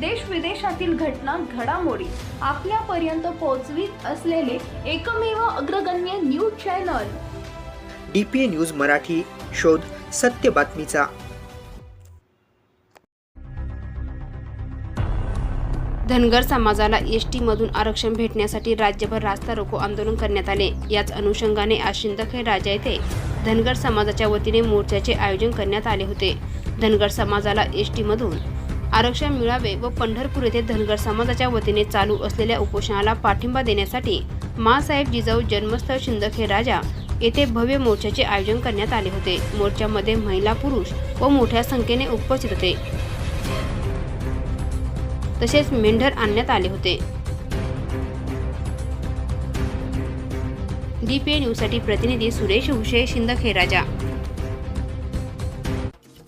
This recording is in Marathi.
देश विदेशातील घटना घडामोडी आपल्यापर्यंत पोहोचवीत असलेले एकमेव अग्रगण्य news channel. D P A news Marathi शोध सत्य बातमीचा. धनगर समाजाला एस मधून आरक्षण भेटण्यासाठी राज्यभर रास्ता रोको आंदोलन करण्यात आले. याच अनुषंगाने आज शिंदखेड राजा येथे धनगर समाजाच्या वतीने मोर्चाचे आयोजन करण्यात आले होते. धनगर समाजाला एस मधून आरक्षण मिळावे व पंढरपूर येथे धनगर समाजाच्या वतीने चालू असलेल्या उपोषणाला पाठिंबा देण्यासाठी मासाहेब जिजाऊ जन्मस्थळ शिंदखे राजा येथे भव्य मोर्चाचे आयोजन करण्यात आले होते. मोर्चामध्ये महिला पुरुष व मोठ्या संख्येने उपस्थित होते. तसेच मेंढर आणण्यात आले होते. डीपीए न्यूजसाठी प्रतिनिधी सुरेश उशे शिंदखेराजा